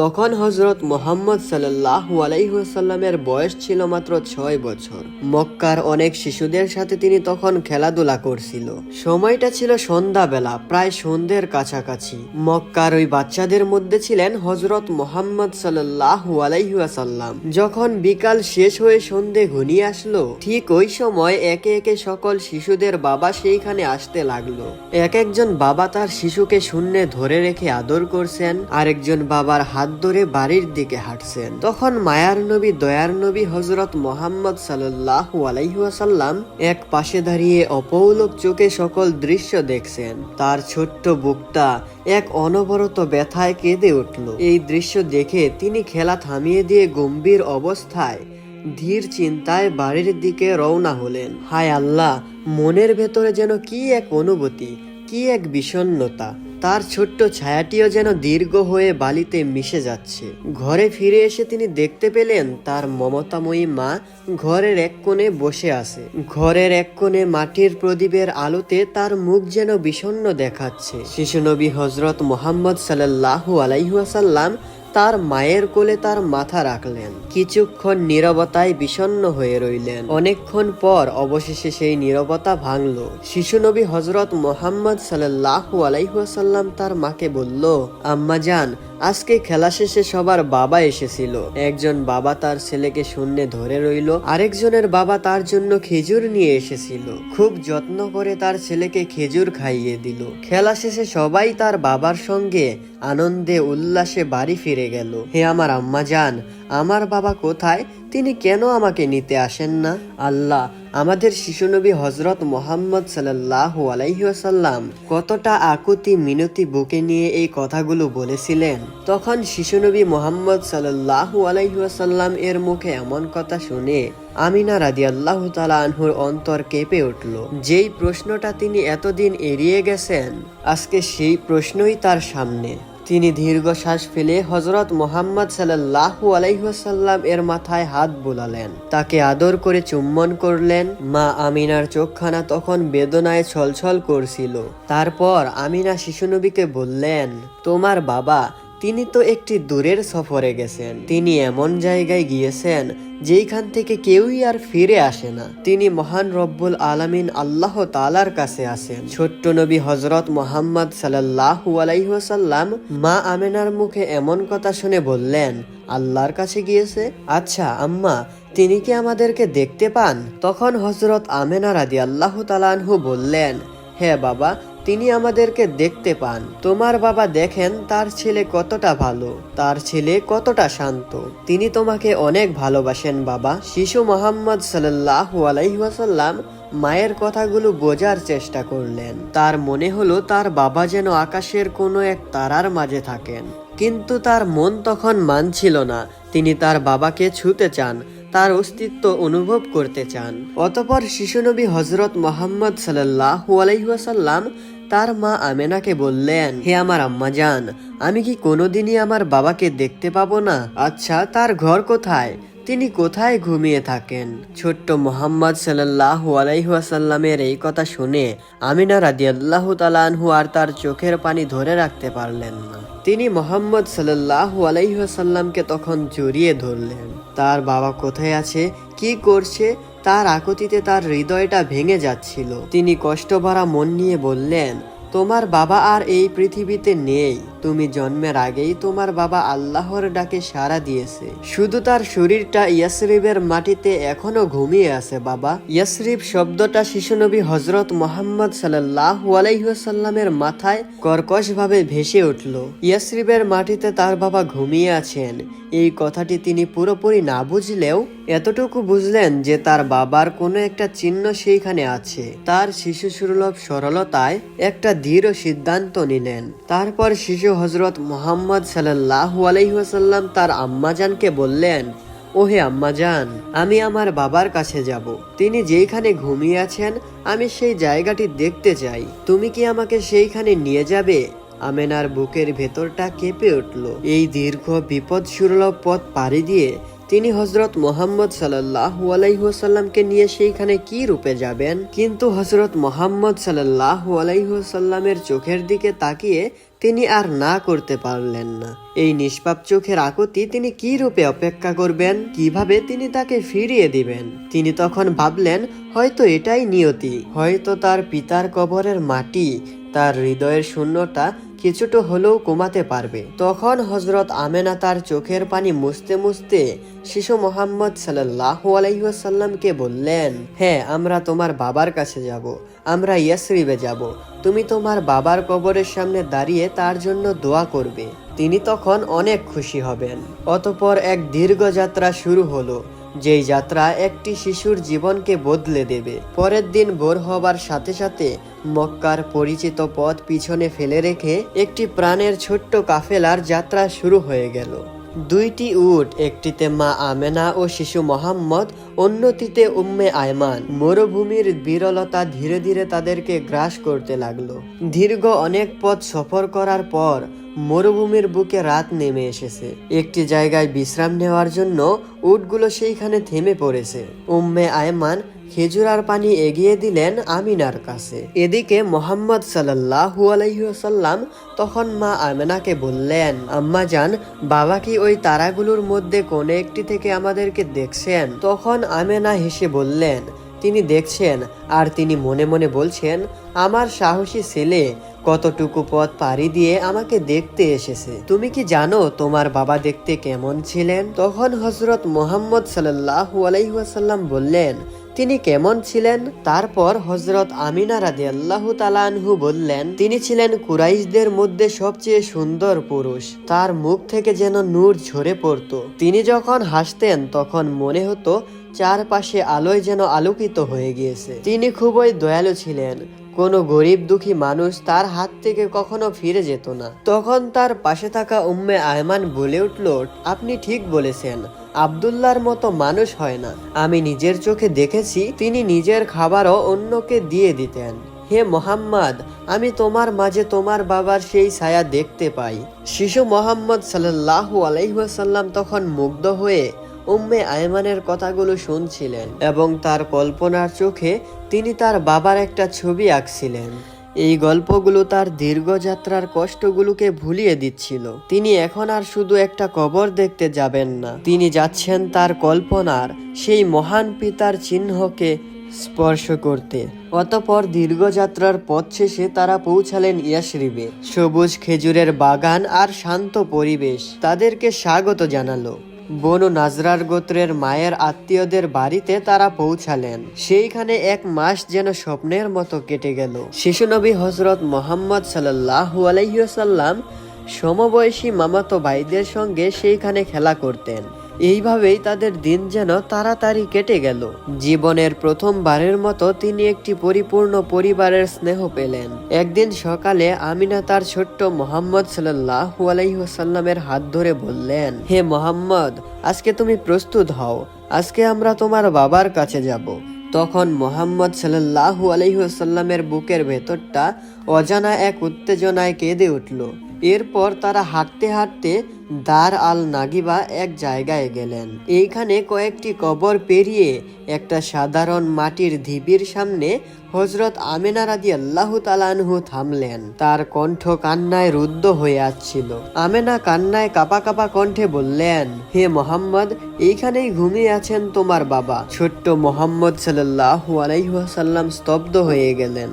তখন হজরত মোহাম্মদ সাল্লাহ আলাইসাল্লামের বয়স ছিল মাত্র ছয় বছর। মক্কার অনেক শিশুদের সাথে তিনি তখন খেলাধুলা করছিল। সময়টা ছিল সন্ধ্যাবেলা, প্রায় সন্ধ্যের কাছাকাছি। মক্কার ওই বাচ্চাদের মধ্যে ছিলেন হজরত মোহাম্মদ সাল্লাহ আলাইসাল্লাম যখন বিকাল শেষ হয়ে সন্ধে ঘনিয়ে আসলো, ঠিক ওই সময় একে একে সকল শিশুদের বাবা সেইখানে আসতে লাগল। এক একজন বাবা তার শিশুকে শূন্যে ধরে রেখে আদর করছেন, আরেকজন বাবার হাত ধরে বাড়ির দিকে হাঁটছেন। তখন মায়ার নবী, দয়ার নবী হজরত মোহাম্মদ সাল্লাহ আলাইহাসাল্লাম এক পাশে দাঁড়িয়ে অপৌলক চোখে সকল দৃশ্য দেখছেন। তার ছোট্ট বুকটা এক অনবরত ব্যথায় কেঁদে উঠল। এই দৃশ্য দেখে তিনি খেলা থামিয়ে দিয়ে গম্ভীর অবস্থায়, ধীর চিন্তায় বাড়ির দিকে রওনা হলেন। হায় আল্লাহ, মনের ভেতরে যেন কি এক অনুভূতি, কি এক বিষণ্ণতা। তার ছোট্ট ছায়াটিও যেন দীর্ঘ হয়ে বালিতে মিশে যাচ্ছে। ঘরে ফিরে এসে তিনি দেখতে পেলেন তার মমতাময়ী মা ঘরের এক কোণে বসে আছে। ঘরের এক কোণে মাটির প্রদীপের আলোতে তার মুখ যেন বিষণ্ন দেখাচ্ছে। শিশুনবী হজরত মোহাম্মদ সাল্লাহ আলাইহাসাল্লাম তার মায়ের কোলে তার মাথা রাখলেন। কিছুক্ষণ নীরবতায় বিষণ্ণ হয়ে রইলেন। অনেকক্ষণ পর অবশেষে সেই নীরবতা ভাঙল। শিশু নবী হজরত মোহাম্মদ সাল্লাহ তার মাকে বলল, আম্মা যান আজকে খেলা শেষে সবার বাবা এসেছিল। একজন বাবা তার ছেলেকে শূন্যে ধরে রইল, আরেকজনের বাবা তার জন্য খেজুর নিয়ে এসেছিল। খুব যত্ন করে তার ছেলেকে খেজুর খাইয়ে দিল। খেলা শেষে সবাই তার বাবার সঙ্গে আনন্দে, উল্লাসে বাড়ি ফিরে গেল। হে আমার আম্মা যান আমার বাবা কোথায়? তিনি কেন আমাকে নিতে আসেন না? আল্লাহ, আমাদের শিশুনবী হজরত মোহাম্মদ সাল্লাহ আলাইসাল্লাম কতটা আকুতি মিনতি বুকে নিয়ে এই কথাগুলো বলেছিলেন। তখন শিশুনবী মোহাম্মদ সাল্লাহ আলাইসাল্লাম এর মুখে এমন কথা শুনে আমিনা রাদি আল্লাহ আনহুর অন্তর কেঁপে উঠল। যেই প্রশ্নটা তিনি এতদিন এড়িয়ে গেছেন, আজকে সেই প্রশ্নই তার সামনে। তিনি দীর্ঘশ্বাস ফেলে হজরত মোহাম্মদ সাল্লাহু আলাইহাল্লাম এর মাথায় হাত বোলালেন। তাকে আদর করে চুম্বন করলেন। মা আমিনার চোখখানা তখন বেদনায় ছলছল করছিল। তারপর আমিনা শিশুনবীকে বললেন, তোমার বাবা তিনি তো একটি দূরের সফরে গেছেন। তিনি এমন জায়গায় গিয়েছেন, যেইখান থেকে কেউই আর ফিরে আসে না। তিনি মহান রব্বুল আলামিন আল্লাহ তালার কাছে আসেন ছোট্ট নবী হজরত মোহাম্মদ সাল্লাহ আলাইসাল্লাম মা আমেনার মুখে এমন কথা শুনে বললেন, আল্লাহর কাছে গিয়েছে? আচ্ছা আম্মা, তিনি কি আমাদেরকে দেখতে পান? তখন হজরত আমেনা রাদি আল্লাহ তালানহু বললেন হ্যাঁ বাবা তিনি আমাদেরকে দেখতে পান। তোমার বাবা দেখেন তার ছেলে কতটা ভালো, তার ছেলে কতটা শান্ত। তিনি তোমাকে অনেক ভালোবাসেন বাবা। শিশু মোহাম্মদ সাল্লাহ আলাইসাল্লাম মায়ের কথাগুলো বোঝার চেষ্টা করলেন। তার মনে হলো তার বাবা যেন আকাশের কোনো এক তারার মাঝে থাকেন। কিন্তু তার মন তখন মানছিল না। তিনি তার বাবাকে ছুতে চান, তার অস্তিত্ব অনুভব করতে চান। অতপর শিশুনবী হজরত মোহাম্মদ সাল্লাহ আলাইসাল্লাম তার মা আমেনাকে বললেন, হে আমার আম্মা যান আমি কি কোনোদিনই আমার বাবাকে দেখতে পাবো না? আচ্ছা তার ঘর কোথায়? তিনি কোথায় ঘুমিয়ে থাকেন? ছোট্ট মোহাম্মদ সাল্লাহ আলাইহাসাল্লামের এই কথা শুনে আমিনা রাদিয়াল্লাহ তালানহু আর তার চোখের পানি ধরে রাখতে পারলেন না। তিনি মোহাম্মদ সাল্লাহ আলাইহাসাল্লামকে তখন জড়িয়ে ধরলেন। তার বাবা কোথায় আছে? কি করছে? তার আকুতিতে তার হৃদয়টা ভেঙে যাচ্ছিল। তিনি কষ্টভরা মন নিয়ে বললেন, তোমার বাবা আর এই পৃথিবীতে নেই। তুমি জন্মের আগেই তোমার বাবা আল্লাহর ডাকে সাড়া দিয়েছে। শুধু তার শরীরটা ইয়াসরিবের মাটিতে এখনও ঘুমিয়ে আছে, বাবা। ইয়াসরিব শব্দটা শিশুনবী হজরত মোহাম্মদ সাল্লাহ আলাইসাল্লামের মাথায় কর্কশ ভাবে ভেসে উঠল। ইয়াসরিবের মাটিতে তার বাবা ঘুমিয়ে আছেন। এই কথাটি তিনি পুরোপুরি না বুঝলেও এতটুকু বুঝলেন যে তার বাবার কোনো একটা চিহ্ন সেইখানে আছে। তার শিশু সুলভ সরলতায় একটা দৃঢ় সিদ্ধান্ত নিলেন। তারপর শিশু হজরত মোহাম্মদ সাল্লাহ আলাইসাল্লাম তার আম্মাজানকে বললেন, ওহে আম্মাজান, আমি আমার বাবার কাছে যাব। তিনি যেইখানে ঘুমিয়ে আছেন, আমি সেই জায়গাটি দেখতে চাই। তুমি কি আমাকে সেইখানে নিয়ে যাবে? আমেনার বুকের ভেতরটা কেঁপে উঠল। এই দীর্ঘ বিপদ সুলভ পথ পাড়ি দিয়ে তিনি হজরত মোহাম্মদ সাল্লাহ আলাইসাল্লামকে নিয়ে সেইখানে কি রূপে যাবেন? কিন্তু হজরত মোহাম্মদ সাল্লাহ আলাইসাল্লামের চোখের দিকে তাকিয়ে তিনি আর না করতে পারলেন না। এই নিষ্পাপ চোখের আকুতি তিনি কি রূপে অপেক্ষা করবেন? কীভাবে তিনি তাকে ফিরিয়ে দিবেন? তিনি তখন ভাবলেন, হয়তো এটাই নিয়তি। হয়তো তার পিতার কবরের মাটি, তার হৃদয়ের শূন্যতা কিছুটা হলেও কমাতে পারবে। তখন হজরত আমেনা তার চোখের পানি মুছতে মুছতে শিশু মোহাম্মদ সাল্লাহ আলাইসাল্লামকে বললেন হ্যাঁ আমরা তোমার বাবার কাছে যাব। আমরা ইয়াসরিবে যাব। তুমি তোমার বাবার কবরের সামনে দাঁড়িয়ে তার জন্য দোয়া করবে। তিনি তখন অনেক খুশি হবেন। অতপর এক দীর্ঘ যাত্রা শুরু হলো। যেই যাত্রা একটি শিশুর জীবনকে বদলে দেবে, পরের দিন ভোর হবার সাথে সাথে মক্কার পরিচিত পথ পিছনে ফেলে রেখে একটি প্রাণের ছোট্ট কাফেলার যাত্রা শুরু হয়ে গেল। দুইটি উট, একটিতে মা আমেনা ও শিশু মোহাম্মদ, অন্যটিতে উম্মে আয়মান। মরুভূমির বিরলতা ধীরে ধীরে তাদেরকে গ্রাস করতে লাগল। দীর্ঘ অনেক পথ সফর করার পর মরুভূমির বুকে রাত নেমে এসেছে। একটি জায়গায় বিশ্রাম নেওয়ার জন্য উটগুলো সেইখানে থেমে পড়েছে। উম্মে আয়মান খেজুরার পানি এগিয়ে দিলেন আমিনার কাছে। এদিকে মোহাম্মদ সাল্লাহু আলাইসাল্লাম তখন মা আমেনাকে বললেন, আম্মা যান বাবা কি ওই তারাগুলোর মধ্যে কোন একটি থেকে আমাদেরকে দেখছেন? তখন আমেনা হেসে বললেন, তিনি দেখছেন। আর তিনি মনে মনে বলছেন, আমার সাহসী ছেলে কতটুকু পথ পাড়ি দিয়ে আমাকে দেখতে এসেছে। তুমি কি জানো তোমার বাবা দেখতে কেমন ছিলেন? তখন হজরত মোহাম্মদ সাল্লাহু আলাইসাল্লাম বললেন, তিনি কেমন ছিলেন? তারপর হজরত আমিনা রাদি আল্লাহ তালানহু বললেন, তিনি ছিলেন কুরাইশদের মধ্যে সবচেয়ে সুন্দর পুরুষ। তার মুখ থেকে যেন নূর ঝরে পড়ত। তিনি যখন হাসতেন, তখন মনে হতো চারপাশে আলোয় যেন আলোকিত হয়ে গিয়েছে। তিনি খুবই দয়ালু ছিলেন। কোনো গরিব দুঃখী মানুষ তার হাত থেকে কখনো ফিরে যেত না। তখন তার পাশে থাকা উম্মে আয়মান বলে উঠল, আপনি ঠিক বলেছেন আবদুল্লার মতো মানুষ হয় না। আমি নিজের চোখে দেখেছি, তিনি নিজের খাবারও অন্যকে দিয়ে দিতেন। হে মোহাম্মদ, আমি তোমার মাঝে তোমার বাবার সেই ছায়া দেখতে পাই। শিশু মোহাম্মদ সাল্লাহ আলাইসাল্লাম তখন মুগ্ধ হয়ে উম্মে আয়মানের কথাগুলো শুনছিলেন এবং তার কল্পনার চোখে তিনি তার বাবার একটা ছবি আঁকছিলেন। এই গল্পগুলো তার দীর্ঘ যাত্রার কষ্টগুলোকে ভুলিয়ে দিচ্ছিল। তিনি এখন আর শুধু একটা কবর দেখতে যাবেন না। তিনি যাচ্ছেন তার কল্পনার সেই মহান পিতার চিহ্নকে স্পর্শ করতে। অতপর দীর্ঘ যাত্রার পথ শেষে তারা পৌঁছালেন ইয়াশরিবে। সবুজ খেজুরের বাগান আর শান্ত পরিবেশ তাদেরকে স্বাগত জানালো। বনু নাজরার গোত্রের মায়ের আত্মীয়দের বাড়িতে তারা পৌঁছালেন। সেইখানে এক মাস যেন স্বপ্নের মতো কেটে গেল। শিশু নবী হজরত মোহাম্মদ সাল্লাহু সমবয়সী মামাতো ভাইদের সঙ্গে সেইখানে খেলা করতেন। এইভাবেই তাদের দিন যেন তাড়াতাড়ি কেটে গেল। জীবনের প্রথমবারের মতো তিনি একটি পরিপূর্ণ পরিবারের স্নেহ পেলেন। একদিন সকালে আমিনা তার ছোট্ট মোহাম্মদ সাল্লাহ আলাইসাল্লামের হাত ধরে বললেন, হে মোহাম্মদ, আজকে তুমি প্রস্তুত হও। আজকে আমরা তোমার বাবার কাছে যাব। তখন মোহাম্মদ সাল্লাহু আলহিহাসাল্লামের বুকের ভেতরটা অজানা এক উত্তেজনায় কেঁদে উঠল। এরপর তারা হাঁটতে হাঁটতে দার আল নাগিবা এক জায়গায় গেলেন। এইখানে কয়েকটি কবর পেরিয়ে একটা সাধারণ মাটির ঢিবির সামনে হজরত আমেনা রাদি আল্লাহ তালানহু থামলেন। তার কণ্ঠ কান্নায় রুদ্ধ হয়ে আসছিল। আমেনা কান্নায় কাপা কাপা কণ্ঠে বললেন, হে মোহাম্মদ, এইখানেই ঘুমিয়ে আছেন তোমার বাবা। ছোট্ট মোহাম্মদ সাল্লাহ আলাইহাসাল্লাম স্তব্ধ হয়ে গেলেন।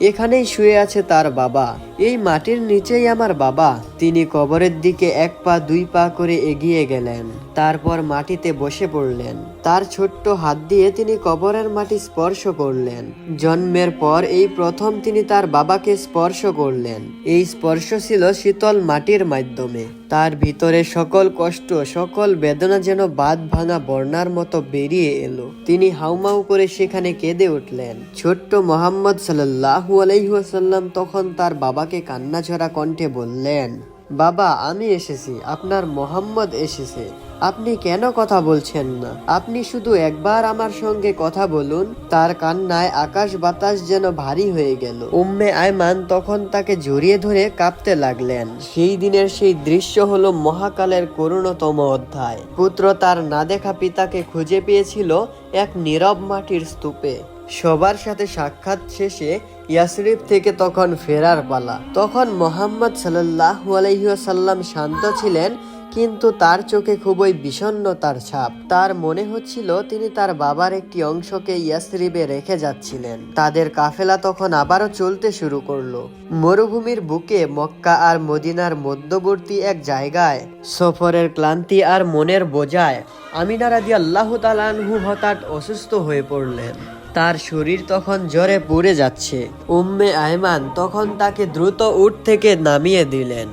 এখানেই শুয়ে আছে তার বাবা। এই মাটির নিচেই আমার বাবা। তিনি কবরের দিকে এক পা, দুই পা করে এগিয়ে গেলেন। তারপর মাটিতে বসে পড়লেন। তার ছোট্ট হাত দিয়ে তিনি কবরের মাটি স্পর্শ করলেন। জন্মের পর এই প্রথম তিনি তার বাবাকে স্পর্শ করলেন। এই স্পর্শ ছিল শীতল মাটির মাধ্যমে। তার ভিতরে সকল কষ্ট, সকল বেদনা যেন বাদ ভাঙা বর্ণার মতো বেরিয়ে এলো। তিনি হাউমাউ করে সেখানে কেঁদে উঠলেন। ছোট্ট মোহাম্মদ সাল্লাহু আলাইহাল্লাম তখন তার বাবাকে কান্নাঝরা কণ্ঠে বললেন, বাবা, আমি এসেছি, আপনার মোহাম্মদ এসেছে। আপনি কেন কথা বলছেন না? আপনি শুধু একবার আমার সঙ্গে কথা বলুন, তার কান্নায় আকাশ বাতাস যেন ভারী হয়ে গেল। উম্মে আয়মান তখন তাকে জড়িয়ে ধরে কাঁপতে লাগলেন। সেই দিনের সেই দৃশ্য হলো মহাকালের করুণতম অধ্যায়। পুত্র তার না দেখা পিতাকে খুঁজে পেয়েছিল এক নীরব মাটির স্তূপে। সবার সাথে সাক্ষাৎ শেষে ইয়াসরিফ থেকে তখন ফেরার পালা। তখন মোহাম্মদ সাল্লাহ আলহিহাসাল্লাম শান্ত ছিলেন, কিন্তু তার চোখে খুবই বিষণ্ণতার ছাপ। তার মনে হচ্ছিল তিনি তার বাবার একটি অংশকে ইয়াসরিবে রেখে যাচ্ছিলেন। তাদের কাফেলা তখন আবারও চলতে শুরু করল। মরুভূমির বুকে মক্কা আর মদিনার মধ্যবর্তী এক জায়গায় সফরের ক্লান্তি আর মনের বোঝায় আমিনা রাদি আল্লাহ তালানহু হঠাৎ অসুস্থ হয়ে পড়লেন। তার শরীর তখন জ্বরে পুড়ে যাচ্ছে। উম্মে আয়মান তখন তাকে দ্রুত উঠ থেকে নামিয়ে দিলেন।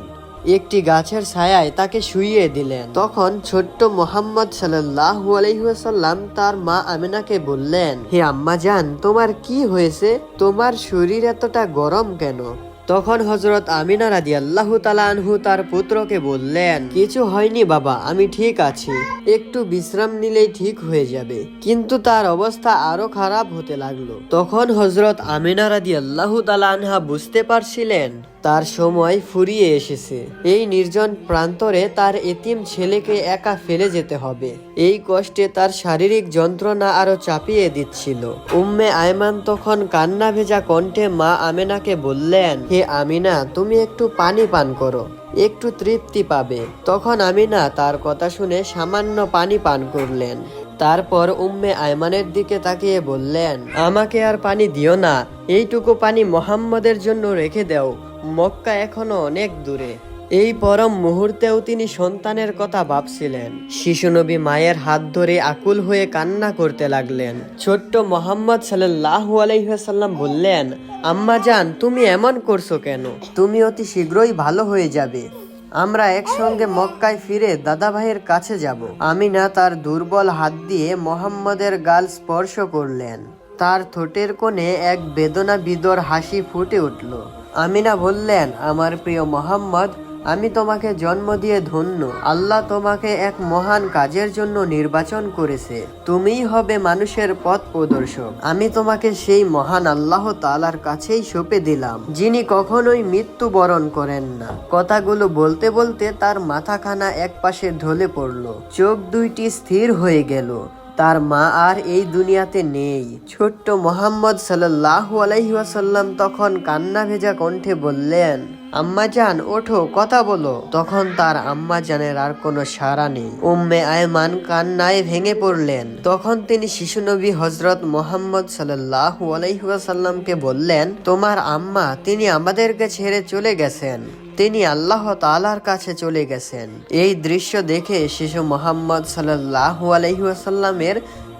একটি গাছের ছায়ায় তাকে শুইয়ে দিলেন। তখন ছোট্ট মোহাম্মদ সাল্লাম তার মা আমিনাকে বললেন, হে আম্মা জান, তোমার কি হয়েছে? তোমার শরীর এতটা গরম কেন? তখন হজরত আমিনা রাদি আল্লাহ আনহু তার পুত্রকে বললেন, কিছু হয়নি বাবা, আমি ঠিক আছি। একটু বিশ্রাম নিলেই ঠিক হয়ে যাবে। কিন্তু তার অবস্থা আরও খারাপ হতে লাগল। তখন হজরত আমিনা রাদি আল্লাহ আনহা বুঝতে পারছিলেন তার সময় ফুরিয়ে এসেছে। এই নির্জন প্রান্তরে তার এতিম ছেলেকে একা ফেলে যেতে হবে। এই কষ্টে তার শারীরিক যন্ত্রণা আরও চাপিয়ে দিচ্ছিল। উম্মে আয়মান তখন কান্না ভেজা কণ্ঠে মা আমেনাকে বললেন, হে আমিনা, তুমি একটু পানি পান করো, একটু তৃপ্তি পাবে। তখন আমিনা তার কথা শুনে সামান্য পানি পান করলেন। তারপর উম্মে আয়মানের দিকে তাকিয়ে বললেন, আমাকে আর পানি দিও না, এইটুকু পানি মোহাম্মদের জন্য রেখে দাও। মক্কা এখনও অনেক দূরে। এই পরম মুহূর্তেও তিনি সন্তানের কথা ভাবছিলেন। শিশু নবী মায়ের হাত ধরে আকুল হয়ে কান্না করতে লাগলেন। ছোট্ট মোহাম্মদ সাল্লাহ আলাইসাল্লাম বললেন, আম্মা জান, তুমি এমন করছ কেন? তুমি অতি শীঘ্রই ভালো হয়ে যাবে। আমরা একসঙ্গে মক্কায় ফিরে দাদা ভাইয়ের কাছে যাব। আমিনা তার দুর্বল হাত দিয়ে মোহাম্মদের গাল স্পর্শ করলেন। তার ঠোঁটের কোণে এক বেদনা বিদর হাসি ফুটে উঠল। আমিনা বললেন, আমার প্রিয় মোহাম্মদ, আমি তোমাকে জন্ম দিয়ে ধন্য। আল্লাহ তোমাকে এক মহান কাজের জন্য নির্বাচন করেছে। তুমিই হবে মানুষের পথ প্রদর্শক। আমি তোমাকে সেই মহান আল্লাহ তালার কাছেই সঁপে দিলাম, যিনি কখনোই মৃত্যু বরণ করেন না। কথাগুলো বলতে বলতে তার মাথাখানা এক পাশে ঢলে পড়ল। চোখ দুইটি স্থির হয়ে গেল। তার মা আর এই দুনিয়াতে নেই। ছোট্ট মোহাম্মদ সাল্লাহ আলাইসাল্লাম তখন কান্না ভেজা কণ্ঠে বললেন, আম্মা জান, ওঠো, কথা বলো। তখন তার আম্মা জানের আর কোনো সাড়া নেই। উম্মে আয়মান কান্নায় ভেঙে পড়লেন। তখন তিনি শিশু নবী হজরত মোহাম্মদ সাল্লাহ আলাইসাল্লামকে বললেন, তোমার আম্মা, তিনি আমাদেরকে ছেড়ে চলে গেছেন। তিনি আল্লাহ তালার কাছে চলে গেছেন। এই দৃশ্য দেখে শিশু মোহাম্মদ সাল্লাহ আলহিহাসাল্লামের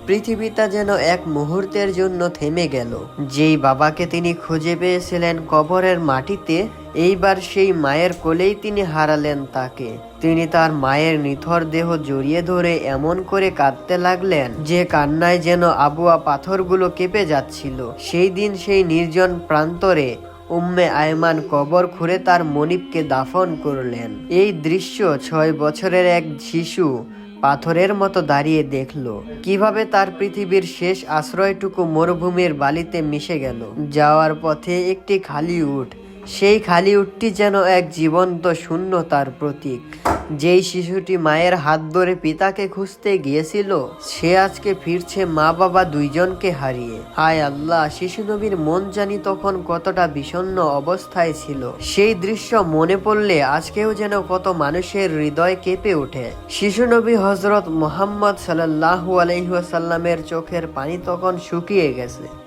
পৃথিবীটা যেন এক মুহূর্তের জন্য থেমে গেল। যেই বাবাকে তিনি খুঁজে পেয়েছিলেন কবরের মাটিতে, এইবার সেই মায়ের কোলেই তিনি হারালেন তাকে। তিনি তার মায়ের নিথর দেহ জড়িয়ে ধরে এমন করে কাঁদতে লাগলেন যে কান্নায় যেন আবুয়া পাথরগুলো কেঁপে যাচ্ছিল। সেই দিন সেই নির্জন প্রান্তরে উম্মে আয়মান কবর খুঁড়ে তার মনিবকে দাফন করলেন। এই দৃশ্য ছয় বছরের এক শিশু পাথরের মতো দাঁড়িয়ে দেখল। কীভাবে তার পৃথিবীর শেষ আশ্রয়টুকু মরুভূমির বালিতে মিশে গেল। যাওয়ার পথে একটি খালি উঠ সেই খালি উঠটি যেন এক জীবন্ত শূন্যতার প্রতীক। যেই শিশুটি মায়ের হাত ধরে পিতাকে খুঁজতে গিয়েছিল, সে আজকে ফিরছে মা বাবা দুইজনকে হারিয়ে। হায় আল্লাহ, শিশু নবীর মন জানি তখন কতটা বিষণ্ণ অবস্থায় ছিল। সেই দৃশ্য মনে পড়লে আজকেও যেন কত মানুষের হৃদয় কেঁপে ওঠে। শিশু নবী হজরত মোহাম্মদ সাল্লাহু আলহিহাসাল্লামের চোখের পানি তখন শুকিয়ে গেছে।